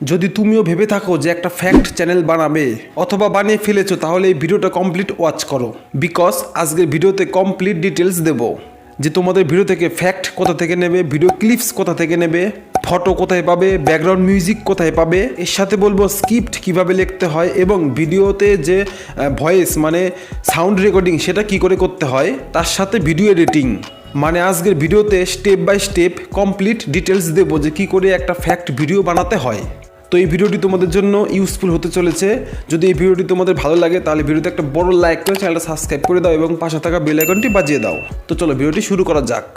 যদি তুমিও ভেবে থাকো যে একটা ফ্যাক্ট চ্যানেল বানাবে অথবা বানিয়ে ফেলেছো, তাহলে এই ভিডিওটা কমপ্লিট ওয়াচ করো। বিকজ আজকের ভিডিওতে কমপ্লিট ডিটেলস দেবো। যে তোমাদের ভিডিও থেকে ফ্যাক্ট কোথা থেকে নেবে ভিডিও ক্লিপস কোথা থেকে নেবে ফটো কোথায় পাবে ব্যাকগ্রাউন্ড মিউজিক কোথায় পাবে, এর সাথে বলব স্ক্রিপ্ট কীভাবে লিখতে হয় এবং ভিডিওতে যে ভয়েস মানে সাউন্ড রেকর্ডিং সেটা কি করে করতে হয়, তার সাথে ভিডিও এডিটিং মানে আজকের ভিডিওতে step by step complete details দেবো যে কি করে একটা ফ্যাক্ট ভিডিও বানাতে হয়। তো এই ভিডিওটি তোমাদের জন্য ইউজফুল হতে চলেছে। যদি এই ভিডিওটি তোমাদের ভালো লাগে, তাহলে ভিডিওতে একটা বড় লাইক করে চ্যানেলটা সাবস্ক্রাইব করে দাও এবং পাশে থাকা বেল আইকনটি বাজিয়ে দাও। তো চলো ভিডিওটি শুরু করা যাক।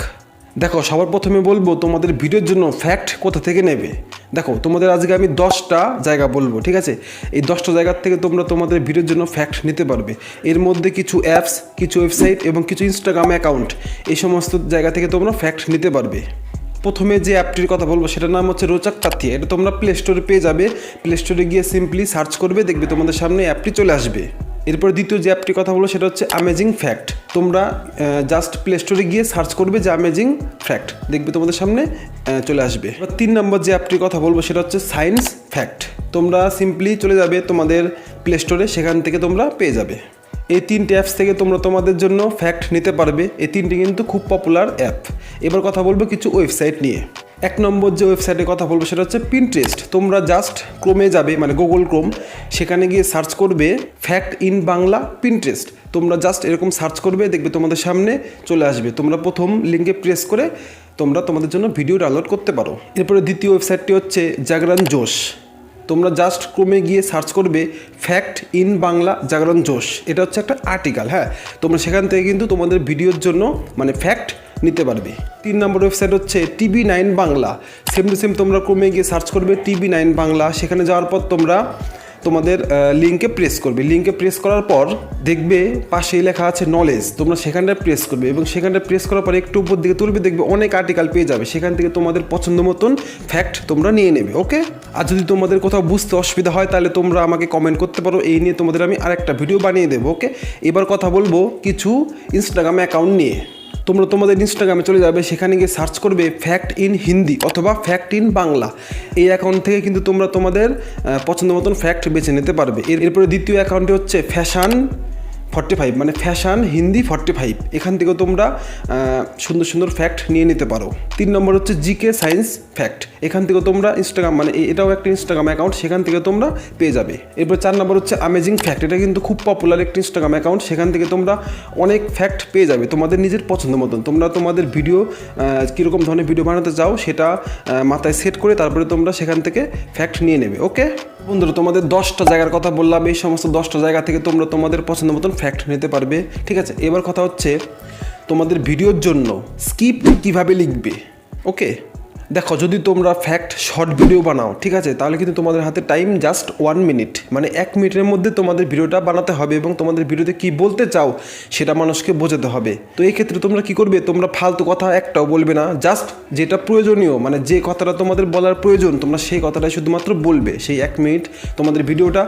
দেখো, সবার প্রথমে বলব, তোমাদের ভিডিওর জন্য ফ্যাক্ট কোথা থেকে নেবে? দেখো, তোমাদের আজকে আমি দশটা জায়গা বলব, ঠিক আছে? এই দশটা জায়গার থেকে তোমরা তোমাদের ভিডিওর জন্য ফ্যাক্ট নিতে পারবে। এর মধ্যে কিছু অ্যাপস কিছু ওয়েবসাইট এবং কিছু ইনস্টাগ্রাম অ্যাকাউন্ট এই সমস্ত জায়গা থেকে তোমরা ফ্যাক্ট নিতে পারবে। প্রথমে যে অ্যাপটির কথা বলব, সেটার নাম হচ্ছে রোচাক পাথিয়া এটা তোমরা প্লে স্টোরে পেয়ে যাবে। প্লে স্টোরে গিয়ে সিম্পলি সার্চ করবে, দেখবে তোমাদের সামনে অ্যাপটি চলে আসবে। এরপর দ্বিতীয় যে অ্যাপটির কথা বলব, সেটা হচ্ছে অ্যামেজিং ফ্যাক্ট তোমরা জাস্ট প্লে স্টোরে গিয়ে সার্চ করবে যে অ্যামেজিং ফ্যাক্ট দেখবে তোমাদের সামনে চলে আসবে। তিন নম্বর যে অ্যাপটির কথা বলব, সেটা হচ্ছে সায়েন্স ফ্যাক্ট তোমরা সিম্পলি চলে যাবে তোমাদের প্লে স্টোরে সেখান থেকে তোমরা পেয়ে যাবে। এই তিনটে অ্যাপস থেকে তোমরা তোমাদের জন্য ফ্যাক্ট নিতে পারবে। এই তিনটি কিন্তু খুব পপুলার অ্যাপ এবার কথা বলব কিছু ওয়েবসাইট নিয়ে। এক নম্বর যে ওয়েবসাইটের কথা বলব সেটা হচ্ছে পিনট্রেস্ট তোমরা জাস্ট ক্রোমে যাবে মানে গুগল ক্রোম সেখানে গিয়ে সার্চ করবে ফ্যাক্ট ইন বাংলা পিনট্রেস্ট তোমরা জাস্ট এরকম সার্চ করবে, দেখবে তোমাদের সামনে চলে আসবে। তোমরা প্রথম লিঙ্কে প্রেস করে তোমরা তোমাদের জন্য ভিডিও ডাউনলোড করতে পারো। এরপরে দ্বিতীয় ওয়েবসাইটটি হচ্ছে জাগরণ জোশ তোমরা জাস্ট ক্রমে গিয়ে সার্চ করবে ফ্যাক্ট ইন বাংলা জাগরণ জোশ। এটা হচ্ছে একটা আর্টিকেল হ্যাঁ? তোমরা সেখান থেকে কিন্তু তোমাদের ভিডিওর জন্য মানে ফ্যাক্ট নিতে পারবে। তিন নম্বর ওয়েবসাইট হচ্ছে TV nine Bangla. Same to same তোমরা ক্রমে গিয়ে সার্চ করবে টিভি নাইন বাংলা। সেখানে যাওয়ার পর তোমরা তোমাদের লিঙ্কে প্রেস করবে। লিঙ্কে প্রেস করার পর দেখবে পাশেই লেখা আছে নলেজ তোমরা সেখানটায় প্রেস করবে এবং সেখানটা প্রেস করার পর একটু উপর দিকে তুলবে, দেখবে অনেক আর্টিকেল পেয়ে যাবে। সেখান থেকে তোমাদের পছন্দ মতন ফ্যাক্ট তোমরা নিয়ে নেবে ওকে আর যদি তোমাদের কোথাও বুঝতে অসুবিধা হয়, তাহলে তোমরা আমাকে কমেন্ট করতে পারো। এই নিয়ে তোমাদের আমি আরেকটা ভিডিও বানিয়ে দেবো ওকে এবার কথা বলব কিছু ইনস্টাগ্রাম অ্যাকাউন্ট নিয়ে। তোমরা তোমাদের ইনস্টাগ্রামে চলে যাবে, সেখানে গিয়ে সার্চ করবে ফ্যাক্ট ইন হিন্দি অথবা ফ্যাক্ট ইন বাংলা এই অ্যাকাউন্ট থেকে কিন্তু তোমরা তোমাদের পছন্দ মতন ফ্যাক্ট বেছে নিতে পারবে। এরপরে দ্বিতীয় অ্যাকাউন্টটি হচ্ছে ফ্যাশন ফর্টি ফাইভ মানে ফ্যাশন হিন্দি ফর্টি ফাইভ এখান থেকেও তোমরা সুন্দর সুন্দর ফ্যাক্ট নিয়ে নিতে পারো। তিন নম্বর হচ্ছে জিকে সায়েন্স ফ্যাক্ট এখান থেকেও তোমরা ইনস্টাগ্রাম মানে এটাও একটা ইনস্টাগ্রাম অ্যাকাউন্ট সেখান থেকে তোমরা পেয়ে যাবে। এরপর চার নম্বর হচ্ছে অ্যামেজিং ফ্যাক্ট এটা কিন্তু খুব পপুলার একটা ইনস্টাগ্রাম অ্যাকাউন্ট সেখান থেকে তোমরা অনেক ফ্যাক্ট পেয়ে যাবে তোমাদের নিজের পছন্দ মতন। তোমরা তোমাদের ভিডিও কীরকম ধরনের ভিডিও বানাতে চাও সেটা মাথায় সেট করে তারপরে তোমরা সেখান থেকে ফ্যাক্ট নিয়ে নেবে ওকে বন্ধুরা, তোমাদের দশটা জায়গার কথা বললাম, এই সমস্ত দশটা জায়গা থেকে তোমরা তোমাদের পছন্দ মতন ফ্যাক্ট নিতে পারবে, ঠিক আছে? এবার কথা হচ্ছে, তোমাদের ভিডিওর জন্য স্কিপ কীভাবে লিখবে ওকে দেখো, যদি তোমরা ফ্যাক্ট শর্ট ভিডিও বানাও, ঠিক আছে? তাহলে কিন্তু তোমাদের হাতে টাইম জাস্ট ওয়ান মিনিট মানে এক মিনিটের মধ্যে তোমাদের ভিডিওটা বানাতে হবে এবং তোমাদের ভিডিওতে কি বলতে চাও, সেটা মানুষকে বোঝাতে হবে। তো এই ক্ষেত্রে তোমরা কি করবে? তোমরা ফালতু কথা একটাও বলবে না জাস্ট যেটা প্রয়োজনীয় মানে যে কথাটা তোমাদের বলার প্রয়োজন, তোমরা সেই কথাটাই শুধুমাত্র বলবে। সেই এক মিনিট তোমাদের ভিডিওটা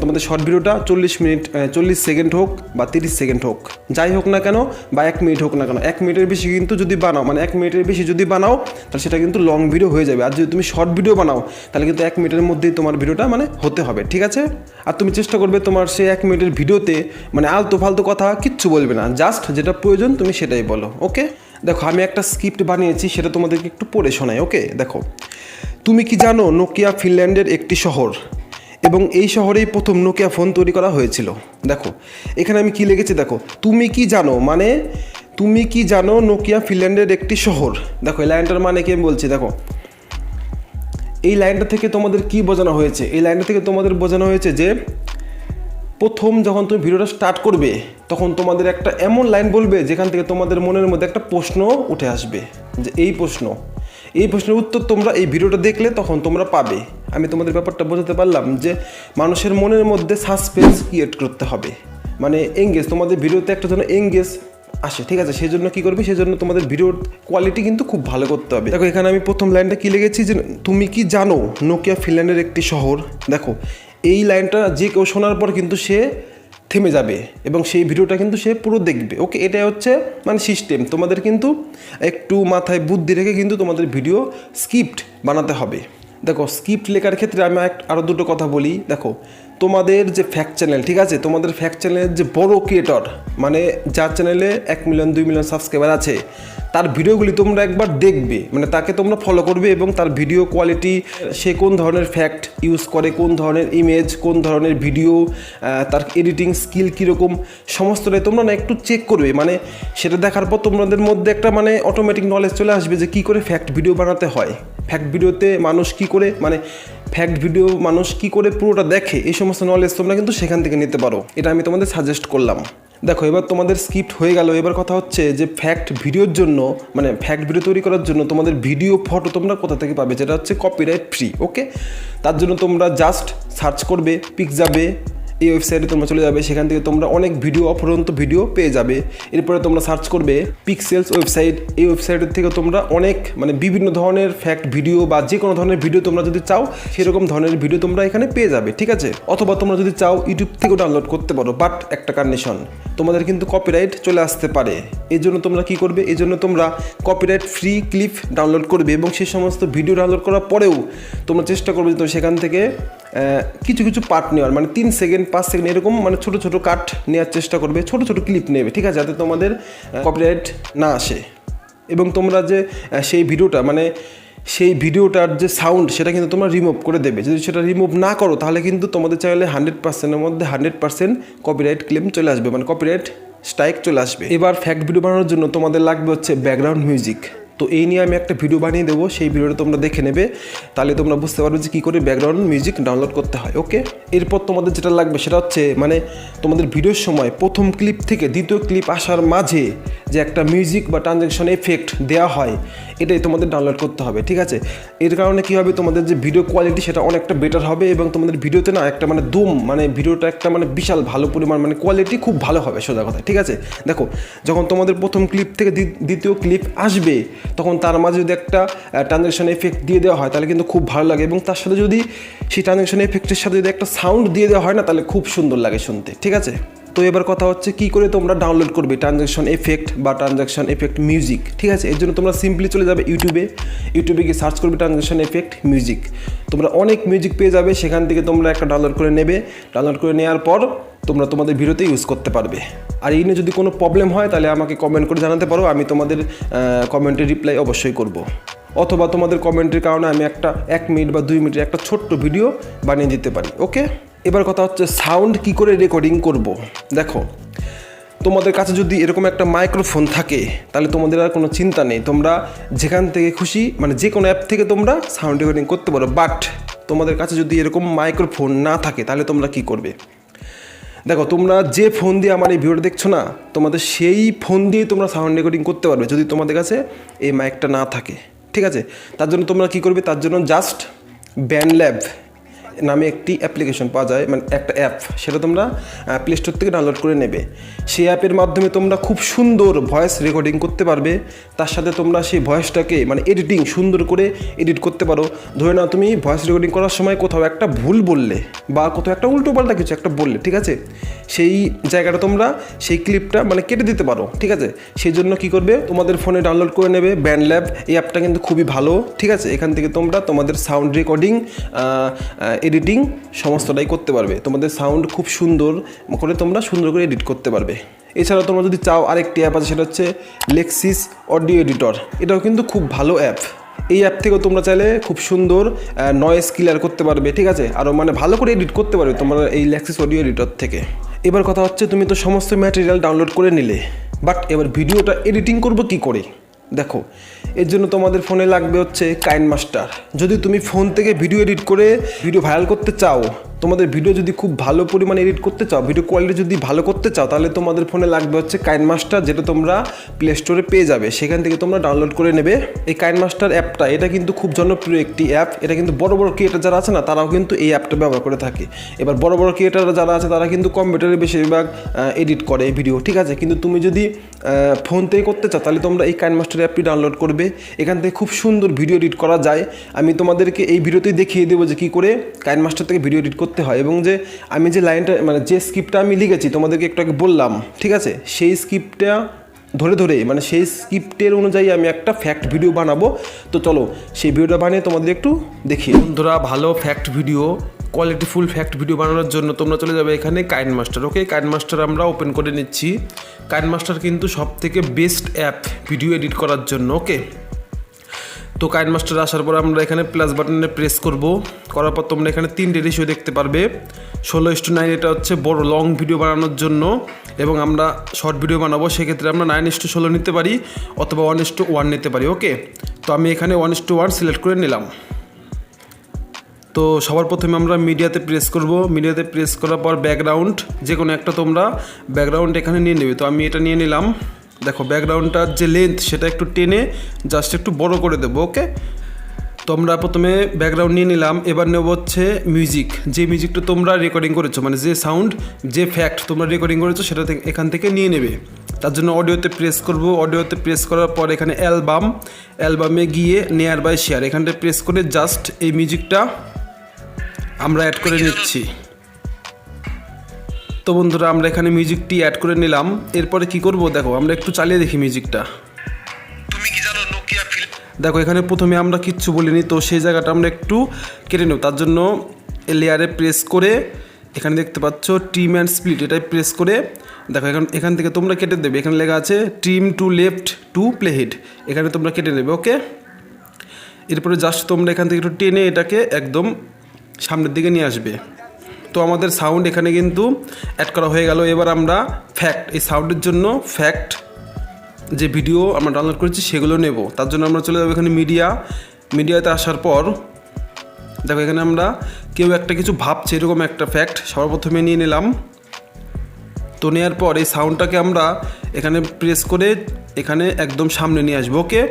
তোমাদের শর্ট ভিডিওটা চল্লিশ মিনিট চল্লিশ সেকেন্ড হোক বা তিরিশ সেকেন্ড হোক। যাই হোক না কেন বা এক মিনিট হোক না কেন, এক মিনিটের বেশি কিন্তু যদি বানাও মানে এক মিনিটের বেশি যদি বানাও, তাহলে সেটা কিন্তু লং ভিডিও হয়ে যাবে। আর যদি তুমি শর্ট ভিডিও বানাও, তাহলে কিন্তু এক মিনিটের মধ্যেই তোমার ভিডিওটা মানে হতে হবে, ঠিক আছে? আর তুমি চেষ্টা করবে তোমার সেই এক মিনিটের ভিডিওতে মানে আলতো ফালতু কথা কিচ্ছু বলবে না। জাস্ট যেটা প্রয়োজন তুমি সেটাই বলো ওকে দেখো, আমি একটা স্ক্রিপ্ট বানিয়েছি, সেটা তোমাদেরকে একটু পড়ে শোনাই ওকে দেখো, তুমি কি জানো নোকিয়া ফিনল্যান্ডের একটি শহর? এবং এই শহরেই প্রথম নোকিয়া ফোন তৈরি করা হয়েছিল। দেখো, এখানে আমি কি লিখেছি? দেখো, তুমি কি জানো মানে তুমি কি জানো নোকিয়া ফিনল্যান্ডের একটি শহর? দেখো, এই লাইনটার মানে কি আমি বলছি, দেখো। এই লাইনটা থেকে তোমাদের কি বোঝানো হয়েছে? এই লাইনটা থেকে তোমাদের বোঝানো হয়েছে যে, প্রথম যখন তুমি ভিডিওটা স্টার্ট করবে, তখন তোমাদের একটা এমন লাইন বলবে যেখান থেকে তোমাদের মনের মধ্যে একটা প্রশ্ন উঠে আসবে, যে এই প্রশ্ন। এই প্রশ্নের উত্তর তোমরা এই ভিডিওটা দেখলে তখন তোমরা পাবে। আমি তোমাদের ব্যাপারটা বোঝাতে পারলাম যে, মানুষের মনের মধ্যে সাসপেন্স ক্রিয়েট করতে হবে। মানে এঙ্গেজ তোমাদের ভিডিওতে একটা যেন এঙ্গেজ আসে ঠিক আছে সেই জন্য কী করবে? সেই জন্য তোমাদের ভিডিওর কোয়ালিটি কিন্তু খুব ভালো করতে হবে। দেখো, এখানে আমি প্রথম লাইনটা কি লেগেছি যে, তুমি কি জানো নোকিয়া ফিনল্যান্ডের একটি শহর? দেখো, এই লাইনটা যে কেউ শোনার পর কিন্তু সে থেমে যাবে এবং সেই ভিডিওটা কিন্তু সে পুরো দেখবে। ওকে, এটাই হচ্ছে মানে সিস্টেম তোমাদের কিন্তু একটু মাথায় বুদ্ধি রেখে কিন্তু তোমাদের ভিডিও স্ক্রিপ্ট বানাতে হবে। দেখো স্ক্রিপ্ট লেখার ক্ষেত্রে আমি আরও দুটো কথা বলি। দেখো তোমাদের যে ফ্যাক্ট চ্যানেল ঠিক আছে? তোমাদের ফ্যাক্ট চ্যানেলের যে বড় ক্রিয়েটর মানে যার চ্যানেলে এক মিলিয়ন দুই মিলিয়ন সাবস্ক্রাইবার আছে, তার ভিডিওগুলি তোমরা একবার দেখবে। মানে তাকে তোমরা ফলো করবে এবং তার ভিডিও কোয়ালিটি সে কোন ধরনের ফ্যাক্ট ইউজ করে, কোন ধরনের ইমেজ কোন ধরনের ভিডিও তার এডিটিং স্কিল কীরকম, সমস্তটাই তোমরা না একটু চেক করবে। মানে সেটা দেখার পর তোমাদের মধ্যে একটা মানে অটোমেটিক নলেজ চলে আসবে যে কী করে ফ্যাক্ট ভিডিও বানাতে হয়। ফ্যাক্ট ভিডিওতে মানুষ কি করে মানে ফ্যাক্ট ভিডিও মানুষ কি করে পুরোটা দেখে, এই সমস্ত নলেজ তোমরা কিন্তু সেখান থেকে নিতে পারো। এটা আমি তোমাদের সাজেস্ট করলাম। দেখো, এবার তোমাদের স্ক্রিপ্ট হয়ে গেল। এবার কথা হচ্ছে যে ফ্যাক্ট ভিডিওর জন্য মানে ফ্যাক্ট ভিডিও তৈরি করার জন্য তোমাদের ভিডিও ফটো তোমরা কোথা থেকে পাবে? যেটা হচ্ছে কপিরাইট ফ্রি ওকে তার জন্য তোমরা জাস্ট সার্চ করবে পিক যাবে এই ওয়েবসাইটে তোমরা চলে যাবে, সেখান থেকে তোমরা অনেক ভিডিও অপরন্ত ভিডিও পেয়ে যাবে। এরপরে তোমরা সার্চ করবে পিক্সেলস ওয়েবসাইট এই ওয়েবসাইটের থেকে তোমরা অনেক মানে বিভিন্ন ধরনের ফ্যাক্ট ভিডিও বা যে কোনো ধরনের ভিডিও তোমরা যদি চাও, সেরকম ধরনের ভিডিও তোমরা এখানে পেয়ে যাবে, ঠিক আছে? অথবা তোমরা যদি চাও ইউটিউব থেকেও ডাউনলোড করতে পারো বাট একটা কন্ডিশন তোমাদের কিন্তু কপিরাইট চলে আসতে পারে। এই জন্য তোমরা কি করবে? এই জন্য তোমরা কপিরাইট ফ্রি ক্লিপ ডাউনলোড করবে এবং সেই সমস্ত ভিডিও ডাউনলোড করার পরেও তোমরা চেষ্টা করবে যে সেখান থেকে কিছু কিছু পার্ট নেওয়ার মানে তিন সেকেন্ড পাঁচ সেকেন্ড এরকম মানে ছোট ছোট কাট নেওয়ার চেষ্টা করবে, ছোট ছোট ক্লিপ নেবে, ঠিক আছে? যাতে তোমাদের কপিরাইট না আসে। এবং তোমরা যে সেই ভিডিওটা মানে সেই ভিডিওটার যে সাউন্ড সেটা কিন্তু তোমরা রিমুভ করে দেবে। যদি সেটা রিমুভ না করো, তাহলে কিন্তু তোমাদের চাইলে হান্ড্রেড পার্সেন্টের মধ্যে হান্ড্রেড পার্সেন্ট কপিরাইট ক্লেম চলে আসবে মানে কপিরাইট স্ট্রাইক চলে আসবে। এবার ফ্যাক্ট ভিডিও বানানোর জন্য তোমাদের লাগবে হচ্ছে ব্যাকগ্রাউন্ড মিউজিক তো এই নিয়ে আমি একটা ভিডিও বানিয়ে দেবো, সেই ভিডিওটা তোমরা দেখে নেবে। তাহলে তোমরা বুঝতে পারবে যে কী করে ব্যাকগ্রাউন্ড মিউজিক ডাউনলোড করতে হয় ওকে এরপর তোমাদের যেটা লাগবে সেটা হচ্ছে মানে তোমাদের ভিডিওর সময় প্রথম ক্লিপ থেকে দ্বিতীয় ক্লিপ আসার মাঝে যে একটা মিউজিক বা ট্রানজ্যাকশন এফেক্ট দেওয়া হয় এটাই তোমাদের ডাউনলোড করতে হবে, ঠিক আছে? এর কারণে কী হবে, তোমাদের যে ভিডিও কোয়ালিটি সেটা অনেকটা বেটার হবে এবং তোমাদের ভিডিওতে না একটা মানে দুম মানে ভিডিওটা একটা মানে বিশাল ভালো পরিমাণ মানে কোয়ালিটি খুব ভালো হবে, সোজা কথা, ঠিক আছে? দেখো, যখন তোমাদের প্রথম ক্লিপ থেকে দ্বি- দ্বিতীয় ক্লিপ আসবে, তখন তার মাঝে যদি একটা ট্রানজ্যাকশন এফেক্ট দিয়ে দেওয়া হয়, তাহলে কিন্তু খুব ভালো লাগে এবং তার সাথে যদি সেই ট্রানজ্যাকশন এফেক্টের সাথে যদি একটা সাউন্ড দিয়ে দেওয়া হয় না, তাহলে খুব সুন্দর লাগে শুনতে, ঠিক আছে? তো এবার কথা হচ্ছে কি করে তোমরা ডাউনলোড করবে ট্রানজ্যাকশন এফেক্ট বা ট্রানজ্যাকশন এফেক্ট মিউজিক ঠিক আছে? এর জন্য তোমরা সিম্পলি চলে যাবে ইউটিউবে ইউটিউবে গিয়ে সার্চ করবে ট্রানজ্যাকশন এফেক্ট মিউজিক তোমরা অনেক মিউজিক পেয়ে যাবে, সেখান থেকে তোমরা একটা ডাউনলোড করে নেবে। ডাউনলোড করে নেওয়ার পর তোমরা তোমাদের ভিডিওতে ইউজ করতে পারবে। আর এই নিয়ে যদি কোনো প্রবলেম হয়, তাহলে আমাকে কমেন্ট করে জানাতে পারো। আমি তোমাদের কমেন্টের রিপ্লাই অবশ্যই করব। অথবা তোমাদের কমেন্টের কারণে আমি একটা এক মিনিট বা দুই মিনিটের একটা ছোট্ট ভিডিও বানিয়ে দিতে পারি ওকে এবার কথা হচ্ছে সাউন্ড কি করে রেকর্ডিং করব? দেখো, তোমাদের কাছে যদি এরকম একটা মাইক্রোফোন থাকে, তাহলে তোমাদের আর কোনো চিন্তা নেই। তোমরা যেখান থেকে খুশি মানে যে কোনো অ্যাপ থেকে তোমরা সাউন্ড রেকর্ডিং করতে পারো। বাট তোমাদের কাছে যদি এরকম মাইক্রোফোন না থাকে, তাহলে তোমরা কি করবে? দেখো, তোমরা যে ফোন দিয়ে আমার এই ভিডিওটা দেখছ না, তোমাদের সেই ফোন দিয়েই তোমরা সাউন্ড রেকর্ডিং করতে পারবে, যদি তোমাদের কাছে এই মাইকটা না থাকে। ঠিক আছে? তার জন্য তোমরা কি করবে? তার জন্য জাস্ট ব্যান্ড ল্যাব নামে একটি অ্যাপ্লিকেশন পাওয়া যায় মানে একটা অ্যাপ, সেটা তোমরা প্লে স্টোর থেকে ডাউনলোড করে নেবে। সেই অ্যাপের মাধ্যমে তোমরা খুব সুন্দর ভয়েস রেকর্ডিং করতে পারবে, তার সাথে তোমরা সেই ভয়েসটাকে মানে এডিটিং সুন্দর করে এডিট করতে পারো। ধরে নাও তুমি ভয়েস রেকর্ডিং করার সময় কোথাও একটা ভুল বললে, বা কোথাও একটা উল্টো পাল্টা কিছু একটা বললে, ঠিক আছে? সেই জায়গাটা তোমরা সেই ক্লিপটা মানে কেটে দিতে পারো, ঠিক আছে? সেই জন্য কী করবে, তোমাদের ফোনে ডাউনলোড করে নেবে ব্যান্ড ল্যাব এই অ্যাপটা কিন্তু খুবই ভালো, ঠিক আছে? এখান থেকে তোমরা তোমাদের সাউন্ড রেকর্ডিং এডিটিং সমস্তটাই করতে পারবে। তোমাদের সাউন্ড খুব সুন্দর, করে তোমরা সুন্দর করে এডিট করতে পারবে। এছাড়াও তোমরা যদি চাও, আরেকটি অ্যাপ আছে, সেটা হচ্ছে লেক্সিস অডিও এডিটর এটাও কিন্তু খুব ভালো অ্যাপ এই অ্যাপ থেকেও তোমরা চাইলে খুব সুন্দর নয়েজ ক্লিয়ার করতে পারবে, ঠিক আছে? আরও মানে ভালো করে এডিট করতে পারবে তোমরা এই লেক্সিস অডিও এডিটর থেকে। এবার কথা হচ্ছে, তুমি তো সমস্ত ম্যাটেরিয়াল ডাউনলোড করে নিলে। বাট এবার ভিডিওটা এডিটিং করব কি করে? দেখো এর জন্য তোমাদের ফোনে লাগবে হচ্ছে কাইন মাস্টার। যদি তুমি ফোন থেকে ভিডিও এডিট করে ভিডিও ভাইরাল করতে চাও, তোমাদের ভিডিও যদি খুব ভালো পরিমাণে এডিট করতে চাও, ভিডিও কোয়ালিটি যদি ভালো করতে চাও, তাহলে তোমাদের ফোনে লাগবে হচ্ছে কাইন মাস্টার, যেটা তোমরা প্লে স্টোরে পেয়ে যাবে। সেখান থেকে তোমরা ডাউনলোড করে নেবে এই কাইন মাস্টার অ্যাপটা। এটা কিন্তু খুব জনপ্রিয় একটি অ্যাপ। এটা কিন্তু বড় বড় ক্রিয়েটার যারা আছে না, তারাও কিন্তু এই অ্যাপটা ব্যবহার করে থাকে। এবার বড় বড় ক্রিয়েটাররা যারা আছে, তারা কিন্তু কম্পিউটারে বেশিরভাগ এডিট করে ভিডিও ঠিক আছে? কিন্তু তুমি যদি ফোন থেকে করতে চাও, তাহলে তোমরা এই কাইন মাস্টার অ্যাপটি ডাউনলোড করবে, এখান থেকে খুব সুন্দর ভিডিও এডিট করা যায়। আমি তোমাদেরকে এই ভিডিওতেই দেখিয়ে দেবো যে কী করে কাইন মাস্টার থেকে ভিডিও এডিট করতে হয় এবং যে আমি যে লাইনটা মানে যে স্ক্রিপ্টটা আমি লিখেছি, তোমাদেরকে একটু আগে বললাম, ঠিক আছে? সেই স্ক্রিপ্টটা ধরে ধরে মানে সেই স্ক্রিপ্টের অনুযায়ী আমি একটা ফ্যাক্ট ভিডিও বানাবো। তো চলো, সেই ভিডিওটা বানিয়ে তোমাদের একটু দেখি বন্ধুরা, ভালো fact video qualityful fact video বানানোর জন্য তোমরা চলে যাবে এখানে কাইন মাস্টার ওকে কাইন মাস্টার আমরা ওপেন করে নিচ্ছি। কাইন মাস্টার কিন্তু সব থেকে বেস্ট অ্যাপ ভিডিও এডিট করার জন্য ওকে তো কাইন মাস্টার আসার পর আমরা এখানে প্লাস বাটনে প্রেস করব। করার পর তোমরা এখানে তিনটে রেশিও দেখতে পারবে। ষোলো ইস্টু নাইন এটা হচ্ছে বড় লং ভিডিও বানানোর জন্য এবং আমরা শর্ট ভিডিও বানাবো। সেক্ষেত্রে আমরা নাইন ইস্টু ষোলো নিতে পারি অথবা ওয়ান ইস্টু ওয়ান নিতে পারি ওকে তো আমি এখানে ওয়ান ইস্টু ওয়ান সিলেক্ট করে নিলাম। তো সবার প্রথমে আমরা মিডিয়াতে প্রেস করব। মিডিয়াতে প্রেস করার পর ব্যাকগ্রাউন্ড যে কোনো একটা তোমরা ব্যাকগ্রাউন্ড এখানে নিয়ে নেবে। তো আমি এটা নিয়ে নিলাম। দেখো ব্যাকগ্রাউন্ডটার যে লেন্থ সেটা একটু টেনে জাস্ট একটু বড় করে দেবো ওকে তো আমরা প্রথমে ব্যাকগ্রাউন্ড নিয়ে নিলাম। এবার নেব হচ্ছে মিউজিক যে মিউজিকটা তোমরা রেকর্ডিং করেছ মানে যে সাউন্ড যে ফ্যাক্ট তোমরা রেকর্ডিং করেছ, সেটা এখান থেকে নিয়ে নেবে। তার জন্য অডিওতে প্রেস করব। অডিওতে প্রেস করার পর এখানে অ্যালবাম অ্যালবামে গিয়ে নেয়ার বাই শেয়ার এখানটায় প্রেস করে জাস্ট এই মিউজিকটা আমরা অ্যাড করে নিচ্ছি। তো বন্ধুরা আমরা এখানে মিউজিকটি অ্যাড করে নিলাম। এরপরে কি করব? দেখো আমরা একটু চালিয়ে দেখি মিউজিকটা দেখো এখানে প্রথমে আমরা কিচ্ছু বলিনি তো সেই জায়গাটা আমরা একটু কেটে নেব। তার জন্য লেয়ারে প্রেস করে এখানে দেখতে পাচ্ছ টিম অ্যান্ড স্প্লিট এটাই প্রেস করে দেখো, এখন, এখান থেকে তোমরা কেটে দেবে। এখানে লেখা আছে trim to left to play head এখানে তোমরা কেটে নেবে ওকে এরপরে জাস্ট তোমরা এখান থেকে একটু টেনে এটাকে একদম সামনের দিকে নিয়ে আসবে। তো আমাদের সাউন্ড এখানে কিন্তু অ্যাড করা হয়ে গেল। এবার আমরা ফ্যাক্ট এই সাউন্ডের জন্য ফ্যাক্ট যে ভিডিও আমরা ডাউনলোড করেছি, সেগুলো নেব। তার জন্য আমরা চলে যাব এখানে মিডিয়া মিডিয়াতে আসার পর, দেখো, এখানে আমরা কেউ একটা কিছু ভাবছে, এরকম একটা ফ্যাক্ট সর্বপ্রথমে নিয়ে নিলাম। তো নেওয়ার পর এই সাউন্ডটাকে আমরা এখানে প্রেস করে এখানে একদম সামনে নিয়ে আসব ওকে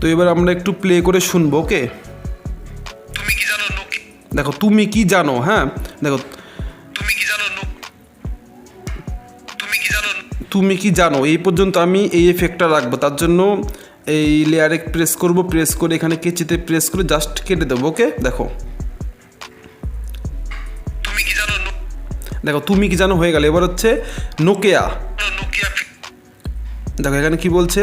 তো এবার আমরা একটু প্লে করে শুনব ওকে দেখো তুমি কি জানো হ্যাঁ? দেখো তুমি কি জানো এই পর্যন্ত আমি এই এফেক্টটা রাখব তার জন্য এই লেয়ারে প্রেস করব প্রেস করে এখানে কেচিতে প্রেস করে জাস্ট কেটে দেবো ওকে দেখো। দেখো তুমি কি জানো হয়ে গেল? এবার হচ্ছে নোকিয়া দেখো এখানে কি বলছে?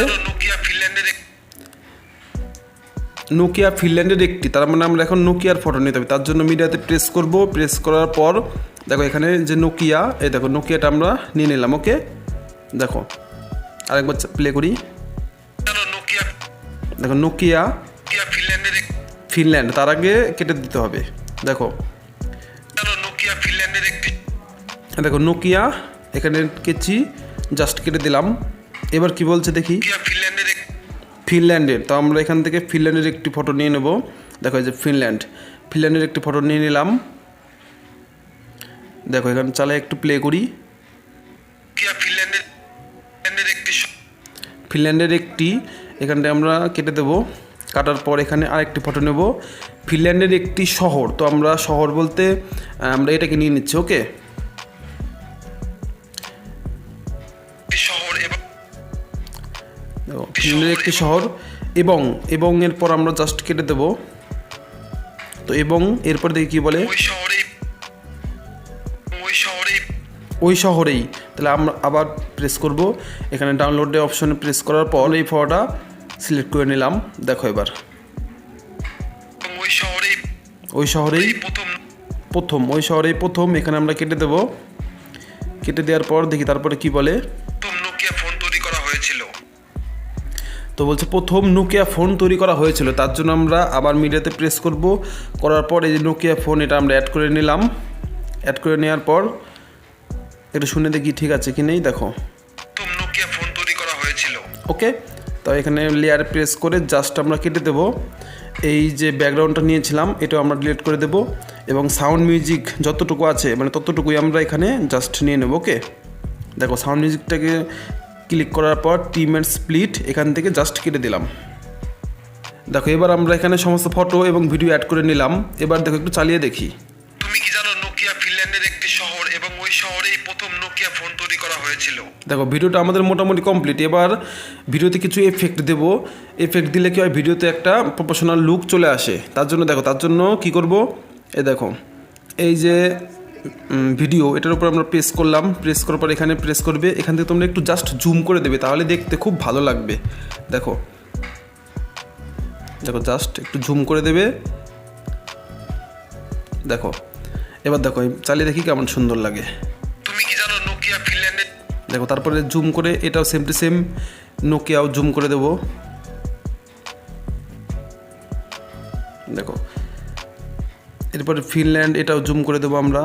নোকিয়া ফিনল্যান্ডের একটি তার মানে আমরা এখন নোকিয়ার ফটো নিতে হবে। তার জন্য মিডিয়াতে প্রেস করব। প্রেস করার পর দেখো এখানে যে নোকিয়া এই দেখো নোকিয়াটা আমরা নিয়ে নিলাম ওকে? দেখো আরেকবার প্লে করি। দেখো নোকিয়া ফিনল্যান্ড তার আগে কেটে দিতে হবে। দেখো দেখো নোকিয়া এখানে কেচি জাস্ট কেটে দিলাম। এবার কি বলছে দেখি? ফিনল্যান্ডের তো আমরা এখান থেকে ফিনল্যান্ডের একটি ফটো নিয়ে নেব। দেখো এই যে ফিনল্যান্ড ফিনল্যান্ডের একটি ফটো নিয়ে নিলাম। দেখো এখানে চালাই একটু প্লে করি। একটি ফিনল্যান্ডের একটি এখানটায় আমরা কেটে দেব। কাটার পর এখানে আরেকটি ফটো নেব। ফিনল্যান্ডের একটি শহর তো আমরা শহর বলতে আমরা এটাকে নিয়ে নিচ্ছি ওকে দেখো, একটি শহর এবং এবং এরপর আমরা জাস্ট কেটে দেব। তো এবং এরপর দেখি কি বলে? ওই শহরেই তাহলে আমরা আবার প্রেস করব। এখানে ডাউনলোডে অপশনে প্রেস করার পর এই ফটোটা সিলেক্ট করে নিলাম। দেখো এবার। ওই শহরেই প্রথম ওই শহরেই প্রথম। এখানে আমরা কেটে দেব। কেটে দেওয়ার পর দেখি তারপরে কি বলে? তো বলছে প্রথম নোকিয়া ফোন তৈরি করা হয়েছিল। তার জন্য আমরা আবার মিডিয়াতে প্রেস করব। করার পর এই যে নোকিয়া ফোন এটা আমরা অ্যাড করে নিলাম। অ্যাড করে নেওয়ার পর একটু শুনে দেখি ঠিক আছে কি নেই দেখো। নোকিয়া ফোন তৈরি করা হয়েছিল। ওকে তো এখানে লেয়ার প্রেস করে জাস্ট আমরা কেটে দেব। এই যে ব্যাকগ্রাউন্ডটা নিয়েছিলাম এটাও আমরা ডিলিট করে দেব এবং সাউন্ড মিউজিক যতটুকু আছে মানে ততটুকুই আমরা এখানে জাস্ট নিয়ে নেব ওকে? দেখো সাউন্ড মিউজিকটাকে ক্লিক করার পর টিম অ্যান্ড স্প্লিট এখান থেকে জাস্ট কেটে দিলাম। দেখো এবার আমরা এখানে সমস্ত ফটো এবং ভিডিও অ্যাড করে নিলাম। এবার দেখো একটু চালিয়ে দেখি। তুমি কি জানো নোকিয়া ফিনল্যান্ডের একটি শহর এবং ওই শহরেই প্রথম নোকিয়া ফোন তৈরি করা হয়েছিল। দেখো ভিডিওটা আমাদের মোটামুটি কমপ্লিট এবার ভিডিওতে কিছু এফেক্ট দেব। এফেক্ট দিলে কি হয় ভিডিওতে একটা প্রফেশনাল লুক চলে আসে। তার জন্য দেখো তার জন্য কি করব? এ দেখো এই যে ভিডিও এটার উপর আমরা প্রেস করলাম। প্রেস করার পর এখানে প্রেস করবে। এখান থেকে তোমরা একটু জাস্ট জুম করে দেবে তাহলে দেখতে খুব ভালো লাগবে। দেখো। দেখো জাস্ট একটু জুম করে দেবে। দেখো। এবার দেখো চালিয়ে দেখি কেমন সুন্দর লাগে। তুমি কি জানো নোকিয়া ফিনল্যান্ডে দেখো তারপরে জুম করে এটাও সেম টু সেম নোকিয়াও জুম করে দেবো। দেখো। এরপরে ফিনল্যান্ড এটাও জুম করে দেবো আমরা।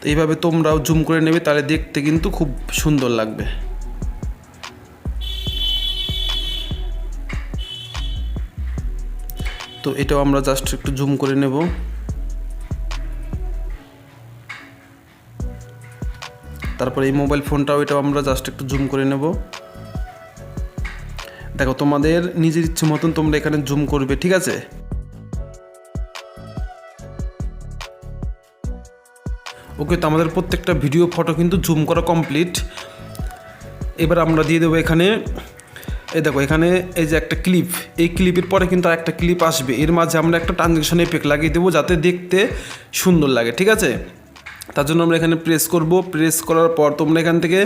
তো এইভাবে তোমরাও জুম করে নেবে, তাহলে দেখতে কিন্তু খুব সুন্দর লাগবে। তো এটাও আমরা জাস্ট একটু জুম করে নেব। তারপরে এই মোবাইল ফোনটাও এটাও আমরা জাস্ট একটু জুম করে নেব। দেখো, তোমাদের নিজের ইচ্ছে মতন তোমরা এখানে জুম করবে, ঠিক আছে? ওকে, তো আমাদের প্রত্যেকটা ভিডিও ফটো কিন্তু জুম করা কমপ্লিট এবার আমরা দিয়ে দেবো এখানে, এই দেখো, এখানে এই যে একটা ক্লিপ এই ক্লিপের পরে কিন্তু একটা ক্লিপ আসবে। এর মাঝে আমরা একটা ট্রানজেকশন এফেক্ট লাগিয়ে দেবো যাতে দেখতে সুন্দর লাগে, ঠিক আছে? তার জন্য আমরা এখানে প্রেস করব। প্রেস করার পর তোমরা এখান থেকে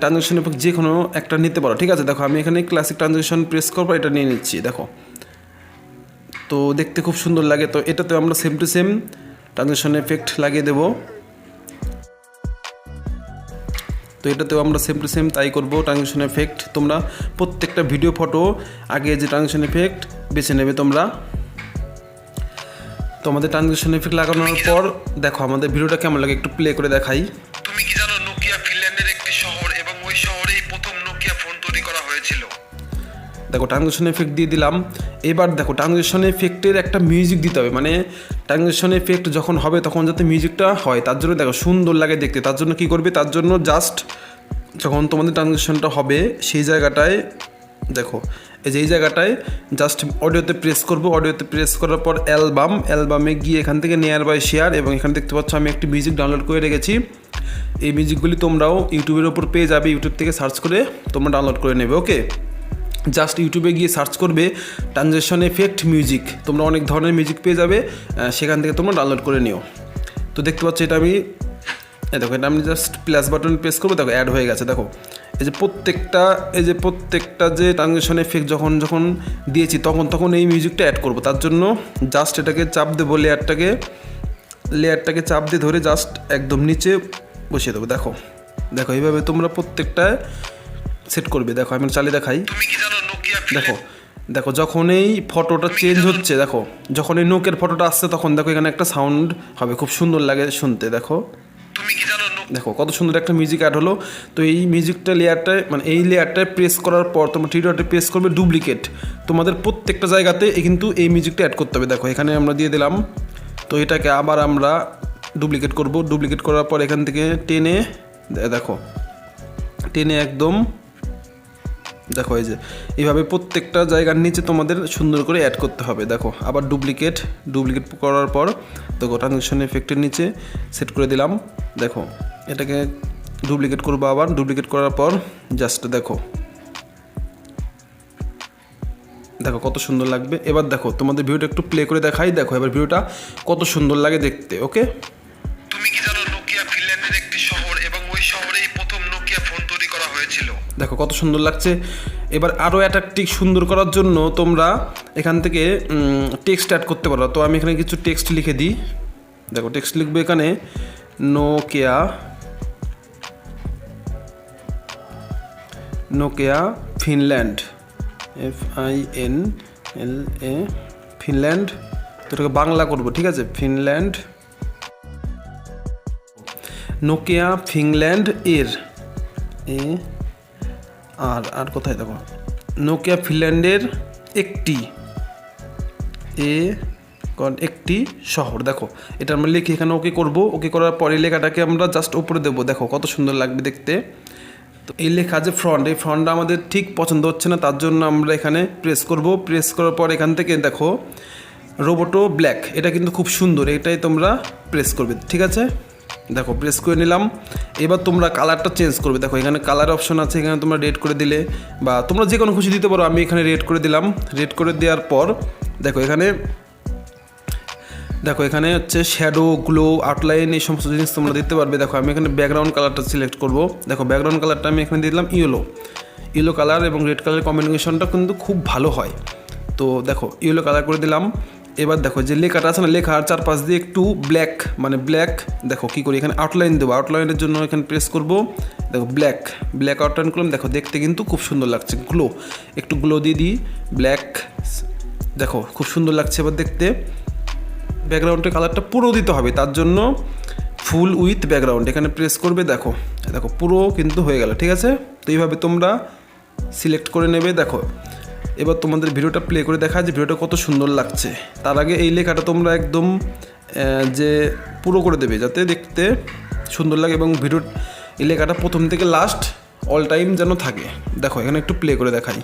ট্রানজেকশন এফেক্ট যে কোনো একটা নিতে পারো, ঠিক আছে? দেখো, আমি এখানে ক্লাসিক ট্রানজেকশন প্রেস করব, এটা নিয়ে নিচ্ছি, দেখো। তো দেখতে খুব সুন্দর লাগে, তো এটাতে আমরা same to same transaction effect লাগিয়ে দেবো। তো এটাতেও আমরা সেম টু সেম তাই করব ট্রানজেকশন এফেক্ট তোমরা প্রত্যেকটা ভিডিও ফটো আগে যে ট্রানজেকশন এফেক্ট বেছে নেবে তোমরা। তো আমাদের ট্রানজেকশন এফেক্ট লাগানোর পর, দেখো আমাদের ভিডিওটা কেমন লাগে একটু প্লে করে দেখাই। তুমি কি জানো দেখো ট্রানজেকশন এফেক্ট দিয়ে দিলাম। এবার দেখো ট্রানজেকশন এফেক্টের একটা মিউজিক দিতে হবে। মানে ট্রানজেকশন এফেক্ট যখন হবে তখন যাতে মিউজিকটা হয়, তার জন্য দেখো সুন্দর লাগে দেখতে। তার জন্য কি করবে? তার জন্য জাস্ট যখন তোমাদের ট্রানজেকশনটা হবে, সেই জায়গাটায় দেখো, এই যে এই জায়গাটায় জাস্ট অডিওতে প্রেস করব। অডিওতে প্রেস করার পর অ্যালবাম অ্যালবামে গিয়ে এখান থেকে নিয়ার বাই শেয়ার এবং এখানে দেখতে পাচ্ছ আমি একটি মিউজিক ডাউনলোড করে রেখেছি। এই মিউজিকগুলি তোমরাও ইউটিউবের ওপর পেয়ে যাবে। ইউটিউব থেকে সার্চ করে তোমরা ডাউনলোড করে নেবে ওকে জাস্ট ইউটিউবে গিয়ে সার্চ করবে ট্রানজেকশন এফেক্ট মিউজিক তোমরা অনেক ধরনের মিউজিক পেয়ে যাবে সেখান থেকে তোমরা ডাউনলোড করে নিও। তো দেখতে পাচ্ছ এটা আমি দেখো, এটা আমি জাস্ট প্লাস বাটন প্রেস করব, দেখো অ্যাড হয়ে গেছে, দেখো। এই যে প্রত্যেকটা, এই যে প্রত্যেকটা যে ট্রানজেকশন এফেক্ট যখন যখন দিয়েছি, তখন তখন এই মিউজিকটা অ্যাড করব। তার জন্য জাস্ট এটাকে চাপ দেবো, লেয়ারটাকে লেয়ারটাকে চাপ দিয়ে ধরে জাস্ট একদম নিচে বসিয়ে দেবো, দেখো। দেখো, এইভাবে তোমরা প্রত্যেকটা সেট করবে। দেখো আমি চালিয়ে দেখাই। দেখো দেখো যখন এই ফটোটা চেঞ্জ হচ্ছে দেখো যখন এই নোকের ফটোটা আসছে তখন দেখো এখানে একটা সাউন্ড হবে খুব সুন্দর লাগে শুনতে দেখো। দেখো কত সুন্দর একটা মিউজিক অ্যাড হলো। তো এই মিউজিকটা লেয়ারটায় মানে এই লেয়ারটায় প্রেস করার পর তোমরা থ্রি ডটে প্রেস করবে ডুপ্লিকেট তোমাদের প্রত্যেকটা জায়গাতে কিন্তু এই মিউজিকটা অ্যাড করতে হবে। দেখো এখানে আমরা দিয়ে দিলাম। তো এটাকে আবার আমরা ডুপ্লিকেট করব। ডুপ্লিকেট করার পর এখান থেকে টেনে দেখো টেনে একদম দেখো, এই যে, এইভাবে প্রত্যেকটা জায়গার নিচে তোমাদের সুন্দর করে অ্যাড করতে হবে। দেখো, আবার ডুপ্লিকেট ডুপ্লিকেট করার পর দেখো ট্রানজেকশন এফেক্টের নিচে সেট করে দিলাম। দেখো, এটাকে ডুপ্লিকেট করব আবার। ডুপ্লিকেট করার পর জাস্ট দেখো দেখো কত সুন্দর লাগবে। এবার দেখো, তোমাদের ভিডিওটা একটু প্লে করে দেখাই। দেখো, এবার ভিডিওটা কত সুন্দর লাগে দেখতে ওকে দেখো কত সুন্দর লাগছে। এবার আরও অ্যাট্রাকটিভ সুন্দর করার জন্য তোমরা এখান থেকে টেক্সট অ্যাড করতে পারো। তো আমি এখানে কিছু টেক্সট লিখে দিই। দেখো টেক্সট লিখবে এখানে Nokia Nokia Finland F I N L A Finland তো এটাকে বাংলা করব, ঠিক আছে? ফিনল্যান্ড নোকিয়া ফিনল্যান্ড এর, এ আর আর কোথায় দেখো? নোকিয়া ফিনল্যান্ডের একটি। এ একটি শহর। দেখো, এটা আমরা লিখে এখানে ওকে করব। ওকে করার পরে লেখাটাকে আমরা জাস্ট উপরে দেবো। দেখো, কত সুন্দর লাগবে দেখতে। তো এই লেখা যে ফ্রন্ট এই ফ্রন্টটা আমাদের ঠিক পছন্দ হচ্ছে না, তার জন্য আমরা এখানে প্রেস করব। প্রেস করার পর এখান থেকে দেখো রোবোটো ব্ল্যাক এটা কিন্তু খুব সুন্দর। এটাই তোমরা প্রেস করবে, ঠিক আছে? দেখো প্রেস করে নিলাম। এবার তোমরা কালারটা চেঞ্জ করবে। দেখো, এখানে কালার অপশন আছে, এখানে তোমরা রেড করে দিলে বা তোমরা যে কোনো খুশি দিতে পারো, আমি এখানে রেড করে দিলাম। রেড করে দেওয়ার পর, দেখো, এখানে দেখো, এখানে হচ্ছে শ্যাডো গ্লো আউটলাইন এই সমস্ত জিনিস তোমরা দিতে পারবে। দেখো, আমি এখানে ব্যাকগ্রাউন্ড কালারটা সিলেক্ট করব। দেখো ব্যাকগ্রাউন্ড কালারটা আমি এখানে দিলাম ইয়েলো ইয়েলো কালার এবং রেড কালারের কম্বিনেশনটা কিন্তু খুব ভালো হয়। তো দেখো ইয়েলো কালার করে দিলাম। এবার দেখো যে লেখাটা আছে না, লেখার চারপাশ দিয়ে একটু ব্ল্যাক মানে ব্ল্যাক দেখো কী করি এখানে আউটলাইন দেবো। আউটলাইনের জন্য এখানে প্রেস করব। দেখো ব্ল্যাক ব্ল্যাক আউটলাইন করলাম। দেখো দেখতে কিন্তু খুব সুন্দর লাগছে। গ্লো একটু গ্লো দিয়ে দিই। ব্ল্যাক দেখো খুব সুন্দর লাগছে এবার দেখতে। ব্যাকগ্রাউন্ডের কালারটা পুরো দিতে হবে। তার জন্য ফুল উইথ ব্যাকগ্রাউন্ড এখানে প্রেস করবে, দেখো। দেখো পুরো কিন্তু হয়ে গেল, ঠিক আছে? তো এইভাবে তোমরা সিলেক্ট করে নেবে, দেখো। এবার তোমাদের ভিডিওটা প্লে করে দেখা যে ভিডিওটা কত সুন্দর লাগছে। তার আগে এই লেখাটা তোমরা একদম যে পুরো করে দেবে যাতে দেখতে সুন্দর লাগে এবং ভিডিও এই লেখাটা প্রথম থেকে লাস্ট অল টাইম যেন থাকে। দেখো এখানে একটু প্লে করে দেখাই।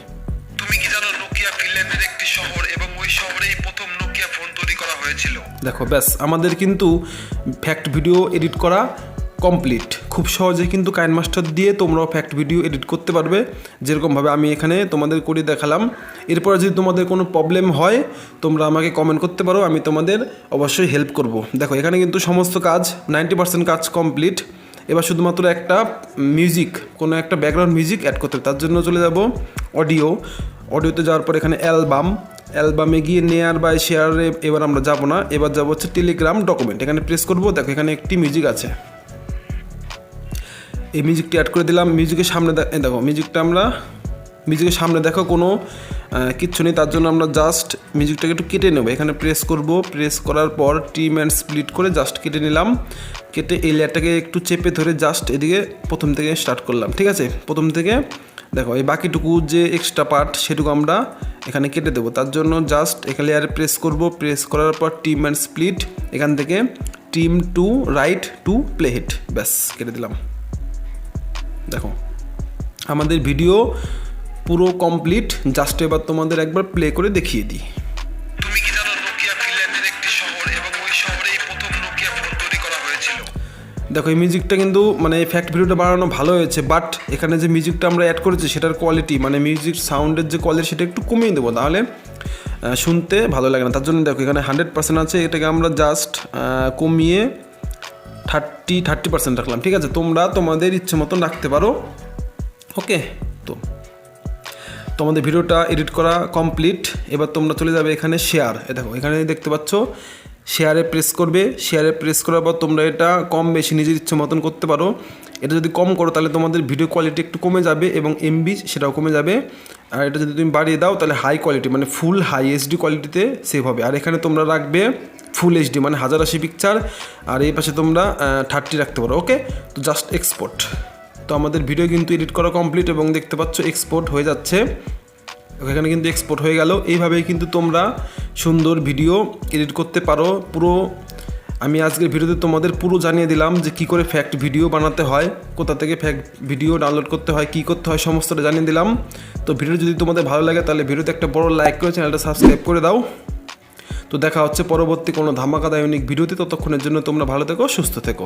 তুমি কি জানো নোকিয়া ফিনল্যান্ডের একটি শহর এবং ওই শহরেই প্রথম নোকিয়া ফোন তৈরি করা হয়েছিল। দেখো ব্যাস আমাদের কিন্তু ফ্যাক্ট ভিডিও এডিট করা কমপ্লিট খুব সহজে কিন্তু কাইন মাস্টার দিয়ে তোমরাও ফ্যাক্ট ভিডিও এডিট করতে পারবে। যেরকমভাবে আমি এখানে তোমাদের করে দেখালাম। এরপরে যদি তোমাদের কোনো প্রবলেম হয়, তোমরা আমাকে কমেন্ট করতে পারো, আমি তোমাদের অবশ্যই হেল্প করব। দেখো, এখানে কিন্তু সমস্ত কাজ নাইনটি পার্সেন্ট কাজ কমপ্লিট এবার শুধুমাত্র একটা মিউজিক কোনো একটা ব্যাকগ্রাউন্ড মিউজিক অ্যাড করতে তার জন্য চলে যাব অডিও অডিওতে যাওয়ার পর এখানে অ্যালবাম অ্যালবামে গিয়ে নেয়ার বাই শেয়ারে এবার আমরা যাব না। এবার যাব হচ্ছে টেলিগ্রাম ডকুমেন্ট এখানে প্রেস করব। দেখো, এখানে একটি মিউজিক আছে। এই মিউজিকটি অ্যাড করে দিলাম। মিউজিকের সামনে দেখো, মিউজিকটা আমরা মিউজিকের সামনে দেখো কোনো কিচ্ছু নেই, তার জন্য আমরা জাস্ট মিউজিকটাকে একটু কেটে নেব। এখানে প্রেস করব। প্রেস করার পর টিম অ্যান্ড স্প্লিট করে জাস্ট কেটে নিলাম। কেটে এই লেয়ারটাকে একটু চেপে ধরে জাস্ট এদিকে প্রথম থেকে স্টার্ট করলাম, ঠিক আছে? প্রথম থেকে, দেখো, এই বাকিটুকু যে এক্সট্রা পার্ট সেটুকু আমরা এখানে কেটে দেবো। তার জন্য জাস্ট এখানে লেয়ারে প্রেস করব। প্রেস করার পর টিম অ্যান্ড স্প্লিট এখান থেকে trim to right to play head ব্যাস, কেটে দিলাম। দেখো আমাদের ভিডিও পুরো কমপ্লিট জাস্ট এবার তোমাদের একবার প্লে করে দেখিয়ে দিই। দেখো এই মিউজিকটা কিন্তু মানে ফ্যাক্ট ভিডিওটা বানানো ভালো হয়েছে বাট এখানে যে মিউজিকটা আমরা অ্যাড করেছি সেটার কোয়ালিটি মানে মিউজিক সাউন্ডের যে কোয়ালিটি সেটা একটু কমিয়ে দেবো। তাহলে শুনতে ভালো লাগে না। তার জন্য দেখো এখানে হান্ড্রেড পার্সেন্ট আছে। এটাকে আমরা জাস্ট কমিয়ে থার্টি থার্টি পার্সেন্ট রাখলাম, ঠিক আছে? তোমরা তোমাদের ইচ্ছে মতন রাখতে পারো। ওকে? তো তোমাদের ভিডিওটা এডিট করা কমপ্লিট। এবার তোমরা চলে যাবে এখানে শেয়ার দেখো, এখানে দেখতে পাচ্ছ শেয়ারে প্রেস করবে। শেয়ারে প্রেস করার পর তোমরা এটা কম বেশি নিজের ইচ্ছে মতন করতে পারো। এটা যদি কম করো, তাহলে তোমাদের ভিডিও কোয়ালিটি একটু কমে যাবে এবং এমবি সেটাও কমে যাবে। আর এটা যদি তুমি বাড়িয়ে দাও, তাহলে হাই কোয়ালিটি মানে ফুল হাই এইচডি কোয়ালিটিতে সেভ হবে। আর এখানে তোমরা রাখবে ফুল এইচডি মানে হাজার আশি পিকচার আর এই পাশে তোমরা থার্টি রাখতে পারো ওকে তো জাস্ট এক্সপোর্ট তো আমাদের ভিডিও কিন্তু এডিট করা কমপ্লিট এবং দেখতে পাচ্ছ এক্সপোর্ট হয়ে যাচ্ছে। এখানে কিন্তু এক্সপোর্ট হয়ে গেল। এইভাবেই কিন্তু তোমরা সুন্দর ভিডিও এডিট করতে পারো। পুরো, আমি আজকের ভিডিওতে তোমাদের পুরো জানিয়ে দিলাম যে কি করে ফ্যাক্ট ভিডিও বানাতে হয়, কোথা থেকে ফ্যাক্ট ভিডিও ডাউনলোড করতে হয়, কি করতে হয়, সমস্তটা জানিয়ে দিলাম। তো ভিডিও যদি তোমাদের ভালো লাগে তাহলে ভিডিওতে একটা বড় লাইক করে চ্যানেলটা সাবস্ক্রাইব করে দাও। তো দেখা হচ্ছে পরবর্তী কোনো ধামাকা দায়নিক ভিডিওতে ততক্ষণের জন্য তোমরা ভালো থেকো, সুস্থ থেকো।